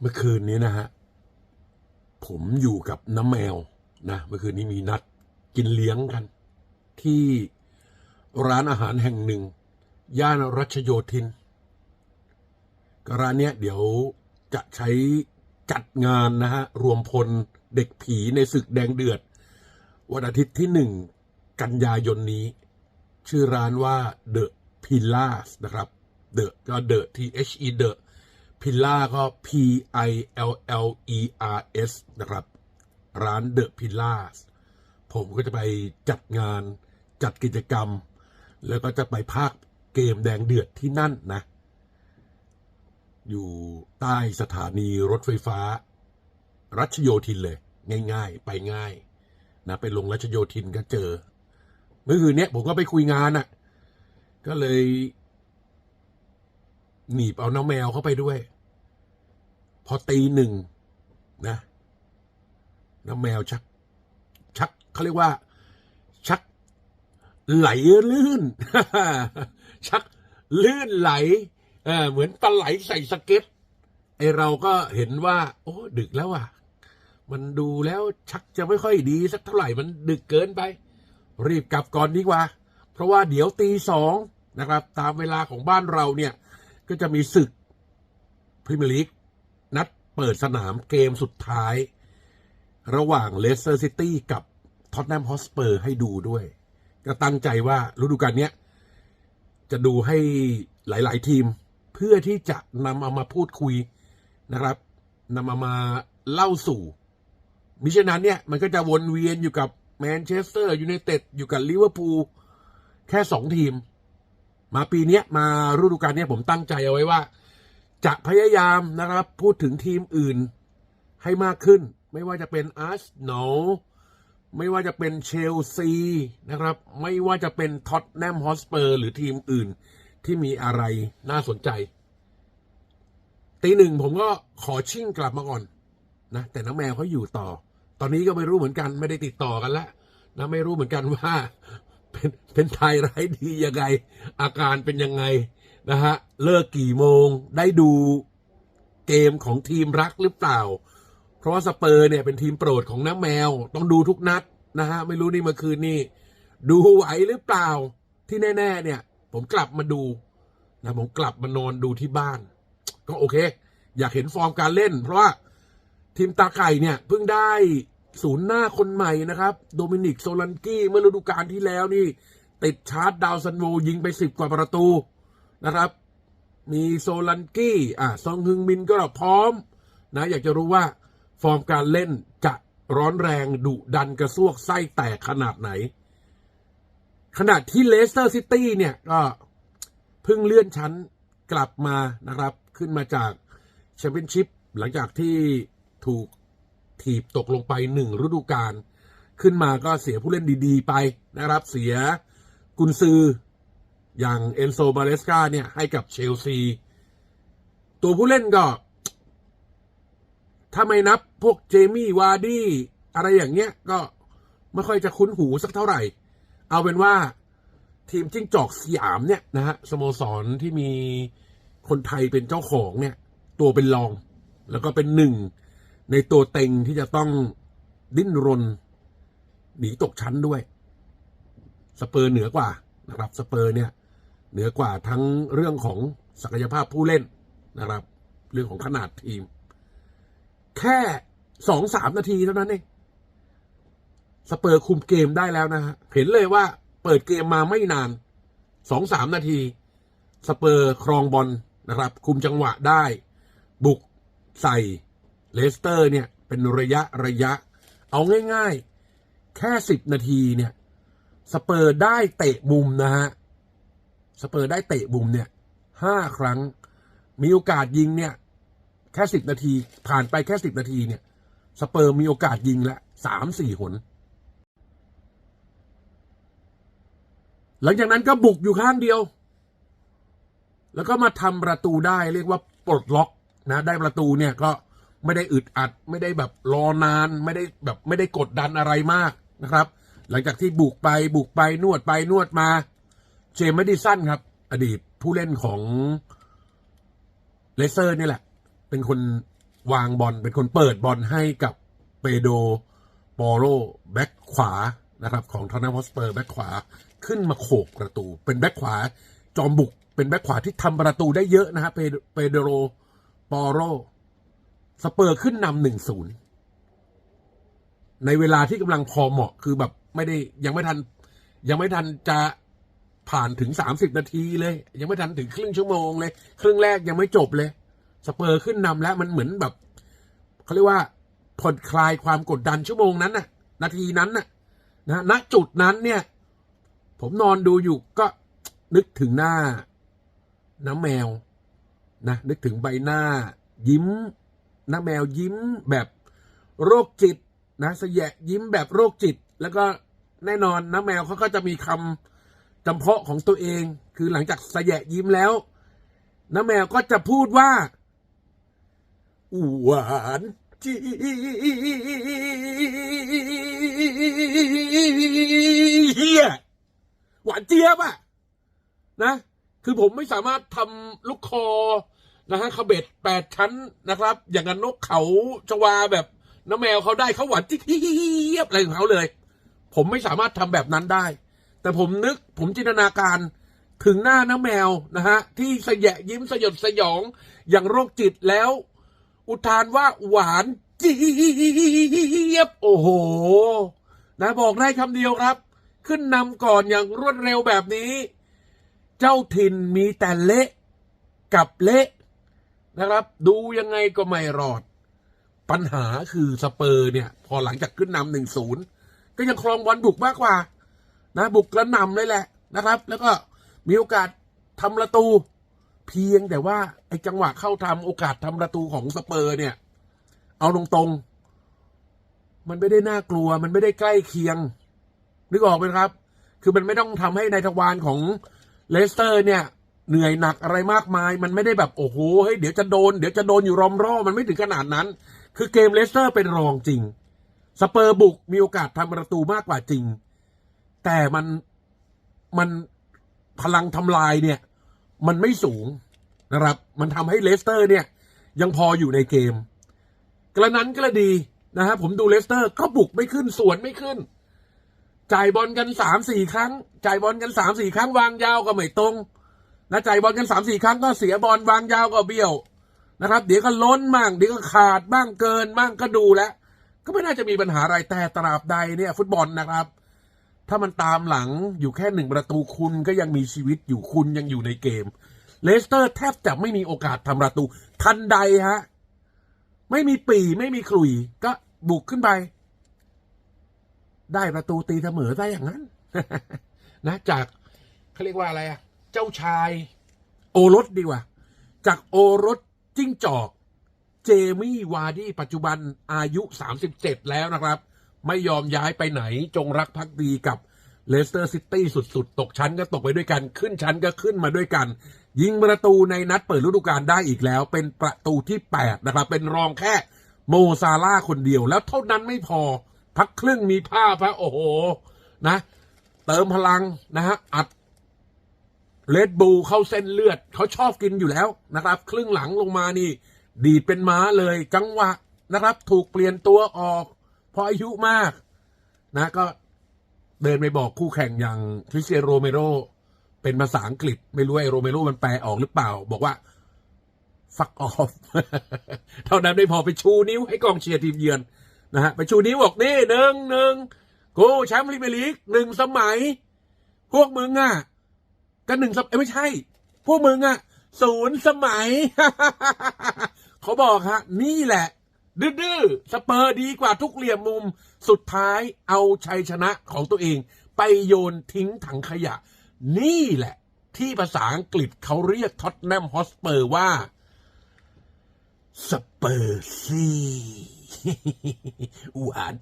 เมื่อคืนนี้นะฮะ ผมอยู่กับน้ำแมวนะเมื่อคืนนี้มีนัดกินเลี้ยงกัน ที่ร้านอาหารแห่งหนึ่ง ย่านรัชโยธินก็ร้านเนี้ยเดี๋ยวจะใช้จัดงานนะฮะ รวมพลเด็กผีในศึกแดงเดือด วันอาทิตย์ที่หนึ่งกันยายนนี้ ชื่อร้านว่า The Pillars นะครับ The ก็ The T H E The พิลล่าก็ P I L L E R S นะครับ ร้าน The Pillars ผมก็จะไปจัดงานจัดกิจกรรม แล้วก็จะไปภาคเกมแดงเดือดที่นั่นนะ อยู่ใต้สถานีรถไฟฟ้า รัชโยธินเลย ง่าย ๆ ไปง่ายนะไปลงรัชโยธินก็เจอ เมื่อคืนเนี้ยผมก็ไปคุยงานน่ะ ก็เลย หนีบเอาน้องแมวเข้าไปด้วย พอตีหนึ่งนะ น้องแมวชัก ชักเขาเรียกว่า ชักไหลลื่น ชักลื่นไหลเออเหมือนปลาไหลใส่สเก็ตไอเราก็เห็นว่า โอ้ ดึกแล้วอะ มันดูแล้วชักจะไม่ค่อยดีสักเท่าไหร่มันดึกเกินไป รีบกลับก่อนดีกว่า เพราะว่าเดี๋ยวตีสองนะครับ ตามเวลาของบ้านเราเนี่ย ก็จะมีศึกพรีเมียร์ลีกนัดเปิดสนามเกมสุดท้าย ระหว่างเลสเตอร์ซิตี้กับท็อตแนมฮอสเปอร์ให้ดูด้วย ก็ตั้งใจว่าฤดูกาลนี้จะดูให้หลาย ๆ ทีม เพื่อที่จะนำเอามาพูดคุยนะครับนำเอามาเล่าสู่ มิฉะนั้นเนี่ยมันก็จะวนเวียนอยู่กับแมนเชสเตอร์ยูไนเต็ดอยู่กับลิเวอร์พูลแค่สองทีม มาปีเนี้ยมาฤดูกาลเนี้ยผมตั้งใจเอาไว้ว่า จะพยายามนะครับ พูดถึงทีมอื่นให้มากขึ้น ไม่ว่าจะเป็นอาร์เซนอลไม่ว่าจะเป็นเชลซีนะครับ ไม่ว่าจะเป็นท็อตแนมฮอสเปอร์หรือทีมอื่นที่มีอะไรน่าสนใจ ตีหนึ่งผมก็ขอชิ่งกลับมาก่อนนะแต่น้องแมวเขาอยู่ต่อ ตอนนี้ก็ไม่รู้เหมือนกัน ไม่ได้ติดต่อกันแล้วนะไม่รู้เหมือนกันว่า เป็นเป็นไทยร้ายดียังไง อาการเป็นยังไงนะฮะเลิกกี่โมงได้ดูเกมของทีมรักหรือเปล่า เพราะว่าสเปอร์เนี่ยเป็นทีมโปรดของน้าแมว ต้องดูทุกนัดนะฮะไม่รู้นี่เมื่อคืนนี่ดูไหวหรือเปล่าที่แน่ ๆ เนี่ย ผมกลับมาดูนะผมกลับมานอนดูที่บ้าน ก็โอเค อยากเห็นฟอร์มการเล่น เพราะว่าทีมตาไก่เนี่ยเพิ่งได้ ศูนย์หน้าคนใหม่นะครับ โดมินิกโซลันกี้เมื่อฤดูกาลที่แล้วนี่ ติดชาร์จดาวซันโวยิงไปสิบกว่าประตูนะครับ มีโซลันกี้อะซองฮึงมินก็พร้อมนะอยากจะรู้ว่าฟอร์มการเล่นจะร้อนแรงดุดันกระซวกไส้แตกขนาดไหน ขณะที่เลสเตอร์ซิตี้เนี่ยก็เพิ่งเลื่อนชั้นกลับมานะครับ ขึ้นมาจากแชมเปี้ยนชิพหลังจากที่ถูก ถีบตกลงไปหนึ่งฤดูกาลขึ้นมาก็เสียผู้เล่นดีๆ ไปนะครับ เสียกุนซือ อย่างเอนโซบาเลสกาเนี่ย ให้กับเชลซี ตัวผู้เล่นก็ ถ้าไม่นับพวกเจมี่วาร์ดี้อะไรอย่างเงี้ย ก็ไม่ค่อยจะคุ้นหูสักเท่าไหร่ เอาเป็นว่าทีมจิ้งจอกสยามเนี่ยนะฮะสโมสรที่มีคนไทยเป็นเจ้าของเนี่ย ตัวเป็นรอง แล้วก็เป็นหนึ่ง ในตัวเต็งที่จะต้องดิ้นรน หนีตกชั้นด้วย สเปอร์เหนือกว่านะครับ สเปอร์เนี่ยเหนือกว่าทั้งเรื่องของศักยภาพผู้เล่นนะครับ เรื่องของขนาดทีม แค่สองสามนาทีเท่านั้นเองสเปอร์คุมเกมได้แล้วนะฮะเห็นเลยว่าเปิดเกมมาไม่นานสองสามนาที สเปอร์ครองบอลนะครับ คุมจังหวะได้ บุกใส่ เลสเตอร์เนี่ยเป็นระยะระยะ เอาง่ายๆ แค่สิบนาทีเนี่ยสเปอร์ได้เตะมุมนะฮะสเปอร์ได้เตะมุมเนี่ยห้าครั้ง มีโอกาสยิงเนี่ยแค่สิบนาทีผ่านไปแค่สิบนาทีเนี่ยสเปอร์มีโอกาสยิงละสามสี่หน หลังจากนั้นก็บุกอยู่ข้างเดียว แล้วก็มาทำประตูได้เรียกว่าปลดล็อกนะ ได้ประตูเนี่ยก็ ไม่ได้อึดอัด ไม่ได้แบบรอนาน ไม่ได้แบบไม่ได้กดดันอะไรมากนะครับ หลังจากที่บุกไปบุกไปนวดไปนวดมา เจมส์แมดิสันครับ อดีตผู้เล่นของเลเตอร์นี่แหละ เป็นคนวางบอลเป็นคนเปิดบอลให้กับเปโดปอโรแบ็คขวานะครับ ของทอนาฮอสเปอร์แบ็คขวาขึ้นมาโขกประตู เป็นแบ็คขวาจอมบุก เป็นแบ็คขวาที่ทำประตูได้เยอะนะฮะเปโดโรปอโร สเปอร์ขึ้นนำหนึ่งศูนย์ในเวลาที่กำลังพอเหมาะคือแบบไม่ได้ยังไม่ทัน ยังไม่ทันจะผ่านถึงสามสิบนาทีเลย ยังไม่ทันถึงครึ่งชั่วโมงเลย ครึ่งแรกยังไม่จบเลย สเปอร์ขึ้นนำแล้วมันเหมือนแบบเขาเรียกว่าผ่อนคลายความกดดันชั่วโมงนั้นน่ะ นาทีนั้นน่ะนะณจุดนั้นเนี่ย ผมนอนดูอยู่ก็นึกถึงหน้าน้ำแมวนะนึกถึงใบหน้ายิ้ม น้าแมวยิ้มแบบโรคจิตนะสยะยิ้มแบบโรคจิต แล้วก็แน่นอนน้าแมวเขาก็จะมีคำจำเพาะของตัวเอง คือหลังจากสยะยิ้มแล้วน้าแมวก็จะพูดว่าหวานเจี๊ยหวานเจี๊ยบอะนะ คือผมไม่สามารถทำลูกคอ นะฮะขบเบ็ดแปดชั้นนะครับ อย่างนั้นนกเขาชวาแบบน้าแมวเขาได้เขาหวานที่เจี๊ยบอะไรของเขาเลย ผมไม่สามารถทำแบบนั้นได้ แต่ผมนึกผมจินตนาการถึงหน้าน้าแมวนะฮะที่สยะยิ้มสยดสยองอย่างโรคจิตแล้ว อุทานว่าหวานเจี๊ยบโอ้โห นะบอกได้คำเดียวครับ ขึ้นนำก่อนอย่างรวดเร็วแบบนี้ เจ้าถิ่นมีแต่เละกับเละ นะครับ ดูยังไงก็ไม่รอด ปัญหาคือสเปอร์เนี่ย พอหลังจากขึ้นนำหนึ่งศูนย์ก็ยังครองบอลบุกมากกว่า นะ บุกกระหนำเลยแหละนะครับ แล้วก็มีโอกาสทำประตู เพียงแต่ว่าไอ้จังหวะเข้าทำโอกาสทำประตูของสเปอร์เนี่ย เอาตรงๆ มันไม่ได้น่ากลัว มันไม่ได้ใกล้เคียง นึกออกไหมครับ คือมันไม่ต้องทำให้ในทวารของเลสเตอร์เนี่ย เหนื่อยหนักอะไรมากมาย มันไม่ได้แบบโอ้โหเฮ้ยเดี๋ยวจะโดนเดี๋ยวจะโดนอยู่รอมรอมันไม่ถึงขนาดนั้น คือเกมเลสเตอร์เป็นรองจริง สเปอร์บุกมีโอกาสทำประตูมากกว่าจริง แต่มันมันพลังทำลายเนี่ย มันไม่สูงนะครับ มันทำให้เลสเตอร์เนี่ย ยังพออยู่ในเกม กระนั้นกระดีนะฮะผมดูเลสเตอร์ก็บุกไม่ขึ้นสวนไม่ขึ้น จ่ายบอลกันสามสี่ครั้ง จ่ายบอลกันสามสี่ครั้งวางยาวก็ไม่ตรง นะจ่ายบอลกันสามสี่ครั้งก็เสียบอลวางยาวก็เบี้ยวนะครับ เดี๋ยวก็ล้นบ้างเดี๋ยวก็ขาดบ้างเกินบ้างก็ดูแล้ว ก็ไม่น่าจะมีปัญหาอะไรแต่ตราบใดเนี่ย ฟุตบอลนะครับ ถ้ามันตามหลังอยู่แค่หนึ่งประตูคุณก็ยังมีชีวิตอยู่คุณยังอยู่ในเกม เลสเตอร์แทบจะไม่มีโอกาสทำประตู ทันใดฮะ ไม่มีปีไม่มีขลุย ก็บุกขึ้นไป ได้ประตูตีเสมอได้อย่างนั้น นะจากเขาเรียกว่าอะไรอะ เจ้าชาย โอรสดีกว่า จากโอรสจิ้งจอก เจมี่วาร์ดี้ปัจจุบันอายุ 37 แล้วนะครับ ไม่ยอมย้ายไปไหนจงรักภักดีกับเลสเตอร์ซิตี้สุด ๆ ตกชั้นก็ตกไปด้วยกัน ขึ้นชั้นก็ขึ้นมาด้วยกัน ยิงประตูในนัดเปิดฤดูกาลได้อีกแล้ว เป็นประตูที่ 8 นะครับ เป็นรองแค่โมซาร่าคนเดียว แล้วเท่านั้นไม่พอ พักครึ่งมีภาพฮะโอ้โห นะ เติมพลังนะฮะ อัด เลดบูเข้าเส้นเลือดเขาชอบกินอยู่แล้วนะครับ ครึ่งหลังลงมานี่ ดีดเป็นม้าเลยจังหวะนะครับ ถูกเปลี่ยนตัวออกเพราะอายุมาก นะก็เดินไปบอกคู่แข่งอย่างคริสเตียโรเมโรเป็นภาษาอังกฤษ ไม่รู้ไอโรเมโรมันแปลออกหรือเปล่า บอกว่า fuck off เท่านั้นไม่พอไปชูนิ้วให้กองเชียร์ทีมเยือนนะฮะไปชูนิ้วบอกนี่หนึ่งหนึ่งกูแชมป์พรีเมียร์ลีกหนึ่งสมัย พวกมึงอะ ก็หนึ่งสมัยไม่ใช่ พวกมึงอะศูนย์สมัย เขาบอกฮะ นี่แหละ ดื้อสเปอร์ดีกว่าทุกเหลี่ยมมุม สุดท้ายเอาชัยชนะของตัวเอง ไปโยนทิ้งถังขยะ นี่แหละ ที่ภาษาอังกฤษเขาเรียกท็อตแนมฮอสเปอร์ว่าสเปอร์ซีหวาน